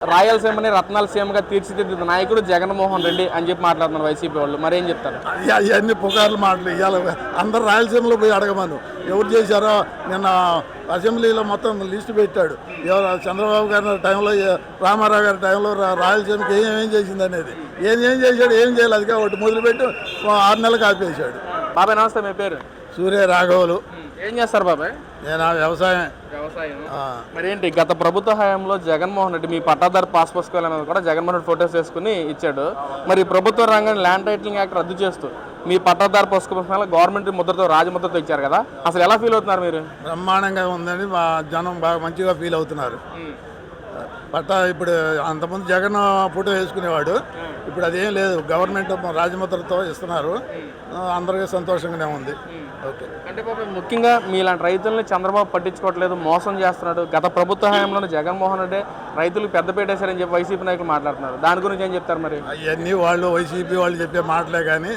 రాయలసీమని రత్నాలసీమగా తీర్చిదిద్దిన నాయకుడు జగన్మోహన్ రెడ్డి అని చెప్పి మాట్లాడుతున్నారు వైసీపీ వాళ్ళు. మరి చెప్తారు? ఇవన్నీ పుకార్లు మాటలు. ఇవాళ అందరు రాయలసీమలో పోయి అడగమను. ఎవరు చేశారో నిన్న అసెంబ్లీలో మొత్తం లిస్టు పెట్టాడు. ఎవరు చంద్రబాబు గారి టైంలో రామారావు గారి టైంలో రాయలసీమకి ఏం ఏం చేసింది అనేది. ఏం ఏం చేశాడు ఏం చేయాలి అది ఒకటి మొదలుపెట్టి ఆరు నెలలకు ఆపేశాడు. బాబాయ్ నమస్తే మీ పేరు? సూర్య రాఘవులు. ఏం చేస్తారు బాబాయ్? నేను వ్యవసాయం. వ్యవసాయం ఏంటి గత ప్రభుత్వ హయాంలో జగన్మోహన్ రెడ్డి మీ పట్టాదారు పాస్ పుస్తకాల మీద కూడా జగన్మోహన్ రెడ్డి ఫోటోస్ వేసుకుని ఇచ్చాడు. మరి ప్రభుత్వ రంగాన్ని ల్యాండ్ టైటిలింగ్ యాక్ట్ రద్దు చేస్తూ మీ పట్టాదారు పుస్తకాల గవర్నమెంట్ ముద్రతో రాజముద్రతో ఇచ్చారు కదా. అసలు ఎలా ఫీల్ అవుతున్నారు మీరు? బ్రహ్మాండంగా ఉందని మా జనం బాగా మంచిగా ఫీల్ అవుతున్నారు. పట్టా ఇప్పుడు అంతకుముందు జగన్ ఫోటో వేసుకునేవాడు. ఇప్పుడు అదేం లేదు. గవర్నమెంట్ రాజముద్రతో ఇస్తున్నారు. అందరికీ సంతోషంగానే ఉంది. ఓకే. అంటే బాబు ముఖ్యంగా మీలాంటి రైతుల్ని చంద్రబాబు పట్టించుకోవట్లేదు మోసం చేస్తున్నాడు. గత ప్రభుత్వ హయాంలోనే జగన్మోహన్ రెడ్డి రైతులకు పెద్ద పెట్టేశారని చెప్పి వైసీపీ నాయకులు మాట్లాడుతున్నారు. దాని గురించి ఏం చెప్తారు మరి? అవన్నీ వాళ్ళు వైసీపీ వాళ్ళు చెప్పే మాటలే కానీ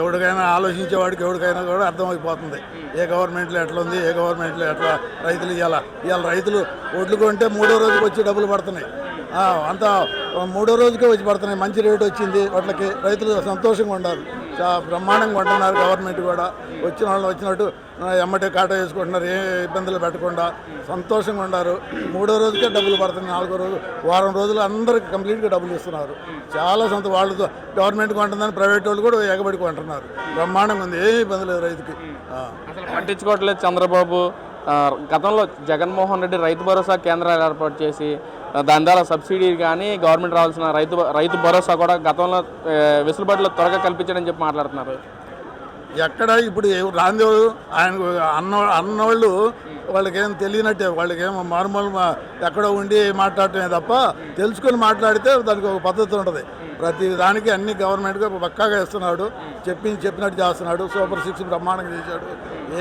ఎవరికైనా ఆలోచించే వాడికి ఎవరికైనా కూడా అర్థమైపోతుంది. ఏ గవర్నమెంట్లో ఎట్లా ఉంది ఏ గవర్నమెంట్లో ఎట్లా రైతులు ఇవాళ ఇవాళ రైతులు ఒడ్లు కొంటే మూడో రోజుకి వచ్చి డబ్బులు పడుతున్నాయి. అంత అంతా మూడో రోజుకే వచ్చి పడుతున్నాయి. మంచి రేటు వచ్చింది. వాటికి రైతులు సంతోషంగా ఉన్నారు. చా- బ్రహ్మాండంగా ఉంటున్నారు గవర్నమెంట్ కూడా. వచ్చిన వాళ్ళు వచ్చినట్టు ఎమ్మటే కాటా వేసుకుంటున్నారు. ఏ ఇబ్బందులు పెట్టకుండా సంతోషంగా ఉన్నారు. మూడో రోజుకే డబ్బులు పడుతున్నాయి. నాలుగో రోజు వారం రోజులు అందరికి కంప్లీట్గా డబ్బులు ఇస్తున్నారు. చాలా సొంత వాళ్ళతో గవర్నమెంట్ కొంటుందని ప్రైవేట్ వాళ్ళు కూడా ఎగబడి కొంటున్నారు బ్రహ్మాండంగా ఉంది. ఏ ఇబ్బంది లేదు రైతుకి. పట్టించుకోవట్లేదు చంద్రబాబు. గతంలో జగన్మోహన్ రెడ్డి రైతు భరోసా కేంద్రాలు ఏర్పాటు చేసి దాని ద్వారా సబ్సిడీ కానీ గవర్నమెంట్ రావాల్సిన రైతు రైతు భరోసా కూడా గతంలో వెసులుబాటులో త్వరగా కల్పించడం చెప్పి మాట్లాడుతున్నారు. ఎక్కడ ఇప్పుడు ఎవ- రాందేవుడు ఆయన అన్న అన్నవాళ్ళు వాళ్ళకేం తెలియనట్టే వాళ్ళకేం మారుమూల ఎక్కడో ఉండి మాట్లాడటమే తప్ప తెలుసుకొని మాట్లాడితే దానికి ఒక పద్ధతి ఉంటుంది. ప్రతి దానికి అన్ని గవర్నమెంట్గా పక్కాగా ఇస్తున్నాడు చెప్పి చెప్పినట్టు చేస్తున్నాడు సూపర్ సిక్స్ బ్రహ్మాండంగా చేశాడు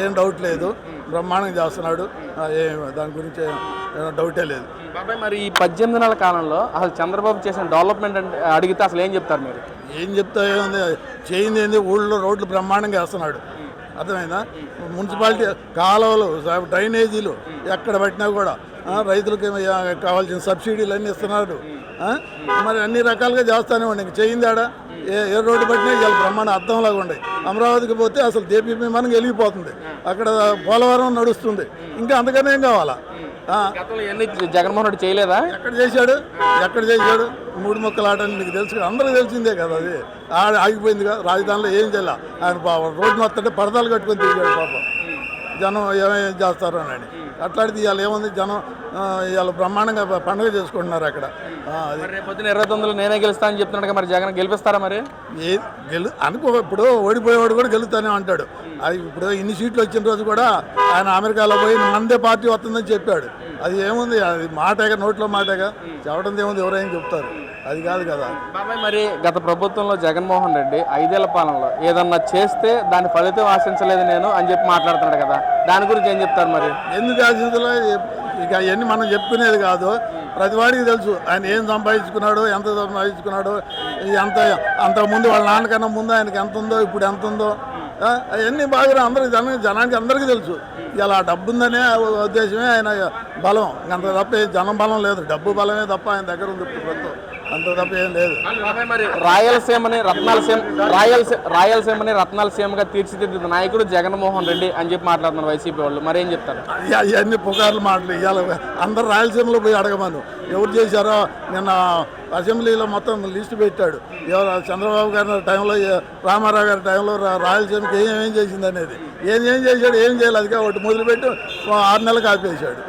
ఏం డౌట్ లేదు బ్రహ్మాండంగా చేస్తున్నాడు దాని గురించి డౌటే లేదు. బాబాయ్ మరి ఈ పద్దెనిమిది నెలల కాలంలో అసలు చంద్రబాబు చేసిన డెవలప్మెంట్ అంటే అడిగితే అసలు ఏం చెప్తారు మీరు? ఏం చెప్తా ఏముంది? చేయింది ఏంది? ఊళ్ళో రోడ్లు బ్రహ్మాండంగా వేస్తున్నాడు. అర్థమైందా? మున్సిపాలిటీ కాలువలు డ్రైనేజీలు ఎక్కడ పట్టినా కూడా రైతులకు కావాల్సిన సబ్సిడీలు అన్నీ ఇస్తున్నాడు. మరి అన్ని రకాలుగా చేస్తానే ఉండి ఇంక చేయిందాడా? ఆడ ఏ ఏ రోడ్డు పట్టినా ఇవాళ బ్రహ్మాండ అర్థంలాగా ఉండే అమరావతికి పోతే అసలు దేపీ విమానం వెలిగిపోతుంది. అక్కడ పోలవరం నడుస్తుంది. ఇంకా అంతకనే ఏం కావాలా? జగన్మోహన్ రెడ్డి చేయలేదా? ఎక్కడ చేశాడు? ఎక్కడ చేశాడు? మూడు మొక్కలు ఆట అని మీకు తెలుసు కదా అందరికీ తెలిసిందే కదా అది. ఆడ ఆగిపోయింది కదా రాజధానిలో ఏం చేయాల? ఆయన రోడ్డు మొత్తం పరదాలు కట్టుకొని తిరిగాడు పాపం. జనం ఏమేం చేస్తారు అని. అట్లాంటిది ఇవాళ ఏముంది? జనం ఇవాళ బ్రహ్మాండంగా పండుగ చేసుకుంటున్నారు అక్కడ. పొద్దున ఇరవై తొమ్మిదిలో నేనే గెలుస్తా అని చెప్తున్నాడు మరి జగన్. గెలిపిస్తారా మరి? ఏ గెలు అనుకో ఇప్పుడు ఓడిపోయేవాడు కూడా గెలుస్తానే అంటాడు. అది ఇప్పుడు ఇన్ని సీట్లు వచ్చిన రోజు కూడా ఆయన అమెరికాలో పోయి మందే పార్టీ వస్తుందని చెప్పాడు. అది ఏముంది? అది మాటేగా నోట్లో మాటేగా. చెప్పడం ఏముంది? ఎవరైనా చెప్తారు. అది కాదు కదా. బాబాయ్ మరి గత ప్రభుత్వంలో జగన్మోహన్ రెడ్డి ఐదేళ్ళ పాలనలో ఏదన్నా చేస్తే దాని ఫలితం ఆశించలేదు నేను అని చెప్పి మాట్లాడుతున్నాడు కదా. దాని గురించి ఏం చెప్తారు మరి? ఎందుకు ఆశించలో? ఇక అవన్నీ మనం చెప్పుకునేది కాదు. ప్రతి వాడికి తెలుసు. ఆయన ఏం సంపాదించుకున్నాడు ఎంత సంపాదించుకున్నాడు ఎంత అంతకుముందు వాళ్ళ నాన్నకన్నా ముందు ఆయనకి ఎంత ఉందో ఇప్పుడు ఎంత ఉందో అవన్నీ బాగా అందరికి జన జనానికి అందరికీ తెలుసు. ఇలా డబ్బు ఉందనే ఉద్దేశమే ఆయన బలం. అంత తప్ప జనం బలం లేదు. డబ్బు బలమే తప్ప ఆయన దగ్గర ఉంది ఇప్పుడు ప్రస్తుతం. అంత తప్ప ఏం లేదు. రాయలసీమని రత్నాలసీమ రాయలసీమ రాయలసీమని రత్నాలసీమగా తీర్చిదిద్దిన నాయకుడు జగన్మోహన్ రెడ్డి అని చెప్పి మాట్లాడుతున్నారు వైసీపీ వాళ్ళు. మరి ఏం చెప్తారు? ఇవన్నీ పుకార్లు మాటలు. ఇవాళ అందరు రాయలసీమలో పోయి అడగమను. ఎవరు చేశారో నిన్న అసెంబ్లీలో మొత్తం లిస్టు పెట్టాడు. ఎవరు చంద్రబాబు గారి టైంలో రామారావు గారి టైంలో రాయలసీమకి ఏం ఏం చేసింది అనేది ఏం ఏం చేశాడు ఏం చేయాలి అది ఒకటి మొదలుపెట్టి ఆరు నెలలకు ఆపేశాడు.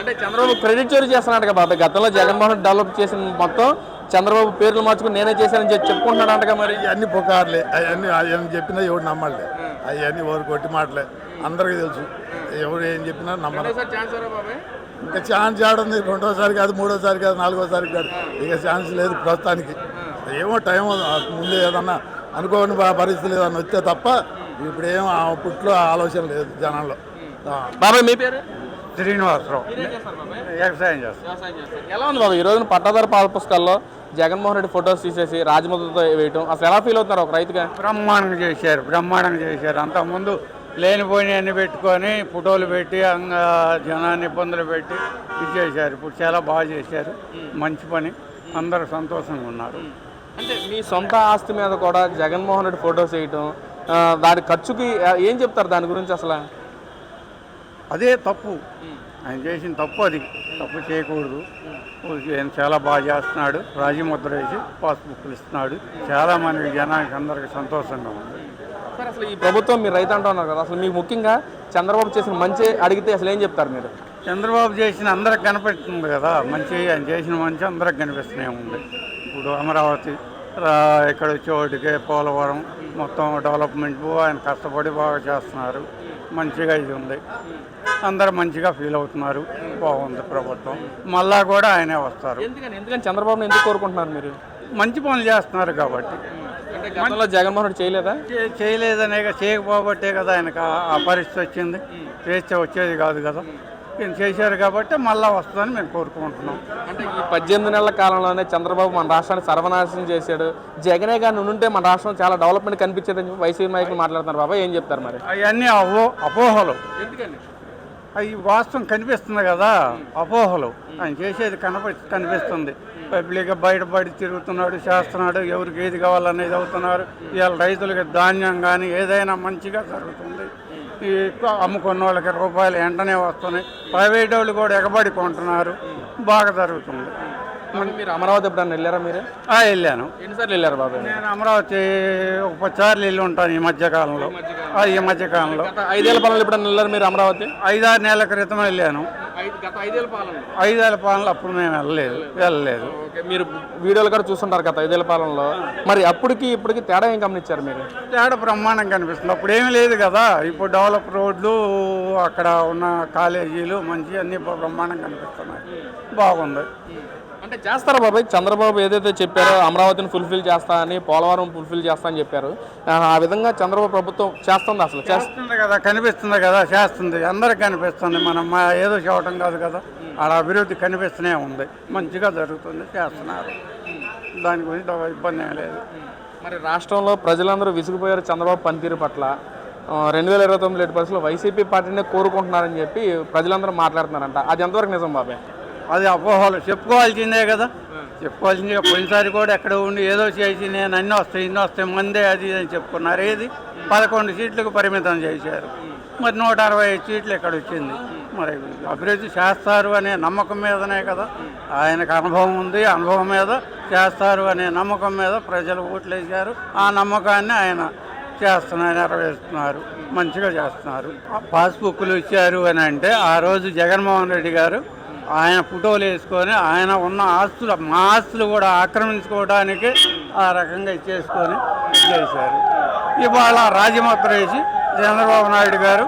అంటే చంద్రబాబు క్రెడిట్ చోరీ చేస్తున్నాడు కదా బాబాయ్ గతంలో జగన్మోహన్ డెవలప్ చేసిన మొత్తం చంద్రబాబు పేర్లు మార్చుకుని నేనే చేశానని చెప్పి చెప్పుకుంటున్నాడు అంటగా మరి. ఇవన్నీ పుకార్లే. అవన్నీ అవన్నీ చెప్పినా ఎవడు నమ్మలే అవన్నీ ఎవరు కొట్టి మాటలే. అందరికీ తెలుసు. ఎవరు ఏం చెప్పినా నమ్మరు. ఇంకా ఛాన్స్ ఆడుంది రెండోసారి కాదు మూడోసారి కాదు నాలుగోసారి కాదు. ఇక ఛాన్స్ లేదు ప్రస్తుతానికి. ఏమో టైం ముందు ఏదన్నా అనుకోని పరిస్థితులు ఏదన్నా వస్తే తప్ప ఇప్పుడు పుట్లో ఆలోచన లేదు జనాల్లో. బాబాయ్ మీ పేరు? శ్రీనివాసరావు. వ్యవసాయం చేస్తాం. ఎలా ఉంది బాబు ఈ రోజున పట్టాదారు పాల పుస్తకాల్లో జగన్మోహన్ రెడ్డి ఫొటోస్ తీసేసి రాజముద్రతో వేయటం అసలు ఎలా ఫీల్ అవుతున్నారు ఒక రైతుగా? బ్రహ్మాండంగా చేశారు బ్రహ్మాండంగా చేశారు. అంతకుముందు లేనిపోయినవన్నీ పెట్టుకొని ఫోటోలు పెట్టి అంగ జనాన్ని ఇబ్బందులు పెట్టి ఇది చేశారు. ఇప్పుడు చాలా బాగా చేశారు. మంచి పని. అందరూ సంతోషంగా ఉన్నారు. అంటే మీ సొంత ఆస్తి మీద కూడా జగన్మోహన్ రెడ్డి ఫొటోస్ వేయటం దాని ఖర్చుకి ఏం చెప్తారు దాని గురించి అసలు? అదే తప్పు. ఆయన చేసిన తప్పు అది. తప్పు చేయకూడదు. ఆయన చాలా బాగా చేస్తున్నాడు. రాజముద్ర వేసి పాస్బుక్లు ఇస్తున్నాడు. చాలా మంది జనానికి అందరికి సంతోషంగా ఉంది. సార్ అసలు ఈ ప్రభుత్వం మీరు రైతు అంటున్నారు కదా అసలు మీకు ముఖ్యంగా చంద్రబాబు చేసిన మంచి అడిగితే అసలు ఏం చెప్తారు మీరు? చంద్రబాబు చేసిన అందరికి కనిపిస్తుంది కదా మంచి ఆయన చేసిన మంచి అందరికి కనిపిస్తూనే ఉంది. ఇప్పుడు అమరావతి ఇక్కడ వచ్చేవాటికి పోలవరం మొత్తం డెవలప్మెంట్ ఆయన కష్టపడి బాగా చేస్తున్నారు. మంచిగా ఇది ఉంది. అందరూ మంచిగా ఫీల్ అవుతున్నారు. బాగుంది ప్రభుత్వం. మళ్ళా కూడా ఆయనే వస్తారు. ఎందుకని? ఎందుకని? చంద్రబాబుని ఎందుకు కోరుకుంటున్నారు మీరు? మంచి పనులు చేస్తున్నారు కాబట్టి. అంటే గతంలో జగన్మోహన్ రెడ్డి చేయలేదా? చే- చేయలేదనే చేయకపోబట్టే కదా ఆయనకు ఆ- ఆ పరిస్థితి వచ్చింది. చేస్తే వచ్చేది కాదు కదా. చేశారు కాబట్టి మళ్ళా వస్తుందని మేము కోరుకుంటున్నాం. అంటే ఈ పద్దెనిమిది నెలల కాలంలోనే చంద్రబాబు మన రాష్ట్రాన్ని సర్వనాశనం చేశాడు. జగనే గారిని ఉంటే మన రాష్ట్రం చాలా డెవలప్మెంట్ కనిపించేదని చెప్పి వైసీపీ నాయకులు మాట్లాడుతున్నారు బాబా. ఏం చెప్తారు మరి? అవన్నీ అవో అపోహలు. ఎందుకని? అవి వాస్తవం కనిపిస్తుంది కదా అపోహలు. ఆయన చేసేది కనప కనిపిస్తుంది. పబ్లిక్ బయట బయట తిరుగుతున్నాడు చేస్తున్నాడు ఎవరికి ఏది కావాలనేది అవుతున్నారు. ఇవాళ రైతులకి ధాన్యం కానీ ఏదైనా మంచిగా జరుగుతుంది. ఈ అమ్ముకున్న వాళ్ళకి రూపాయలు వెంటనే వస్తున్నాయి. ప్రైవేట్ వాళ్ళు కూడా ఎగబడి కొంటున్నారు. బాగా జరుగుతుంది. మీరు అమరావతి ఎప్పుడన్నా వెళ్ళారా మీరు? ఆ, వెళ్ళాను. ఎన్నిసార్లు వెళ్ళారు బాబు నేను అమరావతి ఒక పది సార్లు వెళ్ళి ఉంటాను ఈ మధ్యకాలంలో ఆ, ఈ మధ్యకాలంలో గత ఐదేళ్ళ పాలనలో ఎప్పుడన్నా వెళ్ళారు మీరు అమరావతి? ఐదారు నెలల క్రితం వెళ్ళాను. గత ఐదేళ్ళ పాలన ఐదేళ్ళ పాలనలో అప్పుడు మేము వెళ్ళలేదు. వెళ్ళలేదు. మీరు వీడియోలు కూడా చూస్తుంటారు గత ఐదేళ్ళ పాలనలో. మరి అప్పటికి ఇప్పటికి తేడా ఏం గమనించారు మీరు? తేడా బ్రహ్మాండం కనిపిస్తుంది. అప్పుడు ఏమీ లేదు కదా. ఇప్పుడు డెవలప్ రోడ్లు అక్కడ ఉన్న కాలేజీలు మంచి అన్ని బ్రహ్మాండం కనిపిస్తున్నాయి. బాగుంది. అంటే చేస్తారా బాబాయ్? చంద్రబాబు ఏదైతే చెప్పారో అమరావతిని ఫుల్ఫిల్ చేస్తా అని పోలవరం ఫుల్ఫిల్ చేస్తా అని చెప్పారు. ఆ, విధంగా చంద్రబాబు ప్రభుత్వం చేస్తుంది అసలు. చేస్తా చేస్తుంది కదా కనిపిస్తుంది కదా చేస్తుంది. అందరికి కనిపిస్తుంది. మనం మా ఏదో చెప్పటం కాదు కదా. ఆడ అభివృద్ధి కనిపిస్తూనే ఉంది. మంచిగా జరుగుతుంది. చేస్తున్నారు. దాని గురించి ఇబ్బంది ఏం లేదు. మరి రాష్ట్రంలో ప్రజలందరూ విసిగిపోయారు చంద్రబాబు పనితీరు పట్ల. రెండు వేల ఇరవై తొమ్మిది లేటి పరిస్థితుల్లో వైసీపీ పార్టీనే కోరుకుంటున్నారని చెప్పి ప్రజలందరూ మాట్లాడుతున్నారంట. అది ఎంతవరకు నిజం బాబాయ్? అది అపోహలు. చెప్పుకోవాల్సిందే కదా. చెప్పుకోవాల్సిందే. పోయినసారి కూడా ఎక్కడ ఉండి ఏదో చేసి నేను అన్నీ వస్తాయి ఇన్ని వస్తాయి మందే అది అని చెప్పుకున్నారు. ఏది? పదకొండు సీట్లకు పరిమితం చేశారు. మరి నూట అరవై ఐదు సీట్లు ఇక్కడ వచ్చింది? మరి అభివృద్ధి చేస్తారు అనే నమ్మకం మీదనే కదా. ఆయనకు అనుభవం ఉంది. అనుభవం మీద చేస్తారు అనే నమ్మకం మీద ప్రజలు ఓట్లు వేశారు ఆ నమ్మకాన్ని ఆయన చేస్తున్నారు నెరవేరుస్తున్నారు. మంచిగా చేస్తున్నారు. పాస్బుక్లు ఇచ్చారు అని అంటే ఆ రోజు జగన్మోహన్ రెడ్డి గారు ఆయన ఫోటోలు వేసుకొని ఆయన ఉన్న ఆస్తులు మా ఆస్తులు కూడా ఆక్రమించుకోవడానికి ఆ రకంగా ఇచ్చేసుకొని చేశారు. ఇవాళ రాజముద్ర వేసి చంద్రబాబు నాయుడు గారు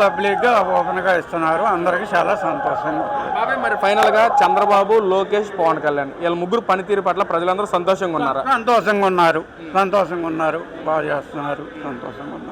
పబ్లిక్గా ఓపెన్గా ఇస్తున్నారు. అందరికీ చాలా సంతోషంగా. బాబాయ్ మరి ఫైనల్గా చంద్రబాబు లోకేష్ పవన్ కళ్యాణ్ వీళ్ళ ముగ్గురు పనితీరు పట్ల ప్రజలందరూ సంతోషంగా ఉన్నారు? సంతోషంగా ఉన్నారు. సంతోషంగా ఉన్నారు. బాగా చేస్తున్నారు. సంతోషంగా ఉన్నారు.